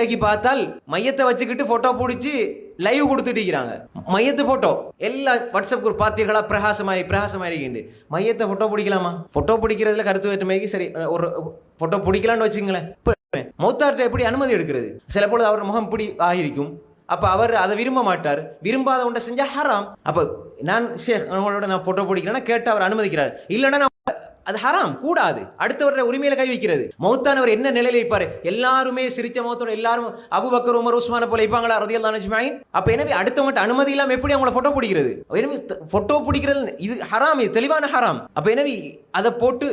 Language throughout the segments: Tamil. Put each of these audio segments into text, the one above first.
இன்னைக்கு பார்த்தால் மையத்தை வச்சுக்கிட்டு போட்டோ பிடிச்சி லைவ் கொடுத்துட்டு இருக்கிறாங்க மையத்து போட்டோ எல்லா வாட்ஸ்அப் குரூப் பார்த்தீர்களா? பிரகாசமாயி பிரகாசமாயி இருக்கிண்டு மையத்தை போட்டோ பிடிக்கலாமா? போட்டோ பிடிக்கிறதுல கருத்து வேற்றுமைக்கு சரி ஒரு போட்டோ பிடிக்கலாம்னு வச்சுங்களேன். மௌத்தார்ட்ட எப்படி அனுமதி எடுக்கிறது? சில பொழுது அவர் முகம் இப்படி ஆகிருக்கும் அப்போ அவர் அதை விரும்ப மாட்டார். விரும்பாத ஒன்றை செஞ்சால் ஹராம் அப்போ நான் ஷேக் அவங்களோட நான் போட்டோ பிடிக்கிறேன்னா கேட்டு அவர் அனுமதிக்கிறார். இல்லைன்னா அது ஹராம் கூடாது. அடுத்தவருடைய உரிமையில கை வைக்கிறது. மௌத்தானவர் என்ன நிலையில இருப்பாரு? எல்லாருமே சிரிச்ச மௌத்தோட எல்லாரும் அபுபக்கர் உமர் உஸ்மான போல இருப்பாங்களா? ரதியல் அஜ்மாயின். அப்ப எனவே அடுத்தவங்கட்ட அனுமதி இல்லாம எப்படி அவங்கள போட்டோ பிடிக்கிறது? எனவே போட்டோ பிடிக்கிறது இது ஹராம் இது தெளிவான ஹராம். அப்ப எனவே அதை போட்டு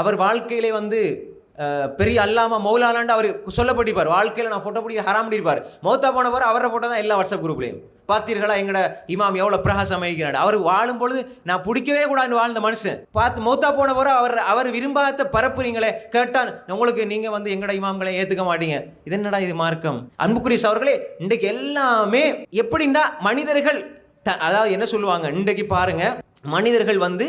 அவர் வாழ்க்கையிலே வந்து பெரிய அல்லாம மௌலாலாண்டு அவர் சொல்லப்பட்டிருப்பார். வாழ்க்கையில் நான் ஃபோட்டோ பிடிக்க ஹராம் இருப்பார் மௌத்தா போனவர் அவரை ஃபோட்டோ தான் எல்லா வாட்ஸ்அப் குரூப்லையும் பார்த்தீர்களா எங்கட இமாம் எவ்வளோ பிரகாசம் அமைக்கிறார் அவர் வாழும் பொழுது நான் பிடிக்கவே கூடாதுன்னு வாழ்ந்த மனுஷன். பார்த்து மௌத்தா போனவரை அவர் அவர் விரும்பாத பரப்புறீங்களே கேட்டான். உங்களுக்கு நீங்கள் வந்து எங்கட இமாம்களை ஏற்றுக்க மாட்டீங்க. இது என்னடா இது மார்க்கம்? அன்புக்குரிஸ் அவர்களே இன்றைக்கு எல்லாமே எப்படின்னா மனிதர்கள் த- அதாவது என்ன சொல்லுவாங்க? இன்றைக்கு பாருங்க மனிதர்கள் வந்து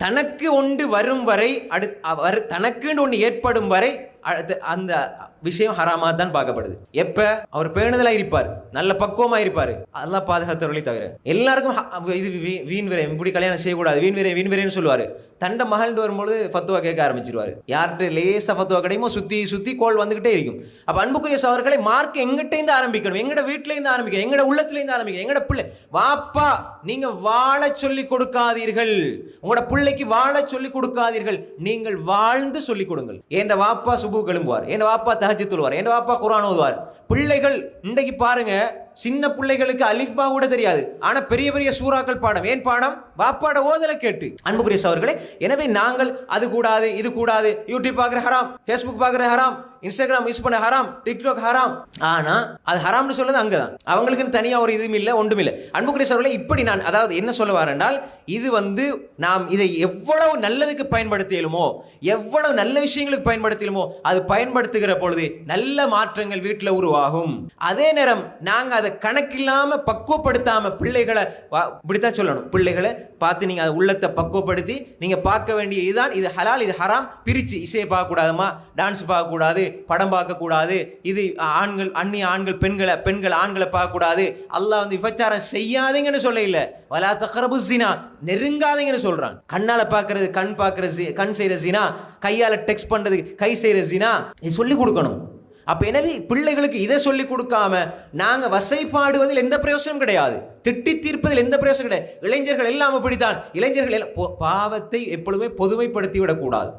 தனக்கு ஒன்று வரும் வரை அடு அவர் தனக்குன்னு ஒன்று ஏற்படும் வரை அடுத்து அந்த விஷயம் ஹராமா தான் பார்க்கப்படுது. எப்ப? அவர் பேணுதலா இருப்பார். நல்ல பக்குவமா இருப்பார். அதெல்லாம் பாதுகாத்தவர்களே தவிர. எல்லாருக்கும் இது வீ- வீண் விரை இப்படி கல்யாணம் செய்யக்கூடாது. வீண் விரை வீண் விரைன்னு சொல்லுவாரு. தண்டை மகள்னு வரும்போது ஃபத்துவா கேட்க ஆரம்பிச்சிருவாரு. யார்கிட்ட லேசா ஃபத்துவா கிடையுமோ சுத்தி சுத்தி கோல் வந்துகிட்டே இருக்கும். அப்ப அன்புக்குரிய சவர்களை மார்க் எங்கிட்டேருந்து ஆரம்பிக்கணும்? எங்கட வீட்டிலேருந்து ஆரம்பிக்கணும்? எங்கட உள்ளத்திலேருந்து ஆரம்பிக்கணும்? எங்கட பிள்ளை? வாப்பா நீங்க வாழ சொல்லி கொடுக்காதீர்கள். உங்களோட பிள்ளைக்கு வாழ சொல்லி கொடுக்காதீர்கள். நீங்கள் வாழ்ந்து சொல்லி கொடுங்கள். என் வாப்பா சுபு கிளம்புவார்? என் வாப்பா தஹஜி தொழுவார் என் வாப்பா குரான் ஓதுவார்? பிள்ளைகள் இன்றைக்கு பாருங்க சின்ன பிள்ளைகளுக்கு அலிஃபா கூட தெரியாது. ஆனா பெரிய பெரிய சூறாக்கள் பாடம். ஏன் பாடம்? வாப்பாட ஓதலை கேட்டு. அன்புக்குரிய சவர்களே எனவே நாங்கள் அது கூடாது இது கூடாது. யூடியூப் பார்க்குற ஹராம் ஃபேஸ்புக் பார்க்குற ஹராம் இன்ஸ்டாகிராம் யூஸ் பண்ண ஹராம் டிக்டாக் ஹராம். ஆனா அது ஹராம்னு சொல்றது அங்கதான். அவங்களுக்குன்னு தனியா ஒரு இதுவும் இல்லை ஒன்றும் இல்லை அன்புக்குரிய சவர்களே இப்படி நான் அதாவது என்ன சொல்ல என்றால் இது வந்து நாம் இதை எவ்வளவு நல்லதுக்கு பயன்படுத்தியலுமோ எவ்வளவு நல்ல விஷயங்களுக்கு பயன்படுத்தியலுமோ அது பயன்படுத்துகிற பொழுது நல்ல மாற்றங்கள் வீட்டில் உருவாகும். அதே நேரம் நாங்கள் அதை கணக்கில்லாமல் பக்குவப்படுத்தாமல் பிள்ளைகளை இப்படித்தான் சொல்லணும். பிள்ளைகளை பார்த்து நீங்கள் அதை உள்ளத்தை பக்குவப்படுத்தி நீங்கள் பார்க்க வேண்டிய இதுதான் இது ஹலால் இது ஹராம். பிரித்து இசையை பார்க்கக்கூடாதுமா? டான்ஸ் பார்க்கக்கூடாது. படம் பார்க்கக்கூடாது. இது ஆண்கள் அந்நிய ஆண்கள் பெண்களை பெண்கள் ஆண்களை பார்க்கக்கூடாது. அல்லாஹ் வந்து விபச்சாரம் செய்யாதீங்கன்னு சொல்ல இல்லை வலா தக்கரபு சீனா நெருங்காதீங்கன்னு சொல்கிறாங்க கண்ணால் பார்க்கறது கண் பார்க்கறது கண் செய்கிற சீனா கையால் டெக்ஸ்ட் பண்ணுறது கை செய்கிற சீனா இது சொல்லி கொடுக்கணும். அப்போ எனவே பிள்ளைகளுக்கு இதை சொல்லி கொடுக்காம நாங்க வசைப்பாடுவதில் எந்த பிரயோசனம் கிடையாது. திட்டி தீர்ப்பதில் எந்த பிரயோசனம் கிடையாது. இளைஞர்கள் எல்லாம் அப்படித்தான். இளைஞர்கள் எல்லாம் பாவத்தை எப்பொழுதுமே பொதுமைப்படுத்தி விடக்கூடாது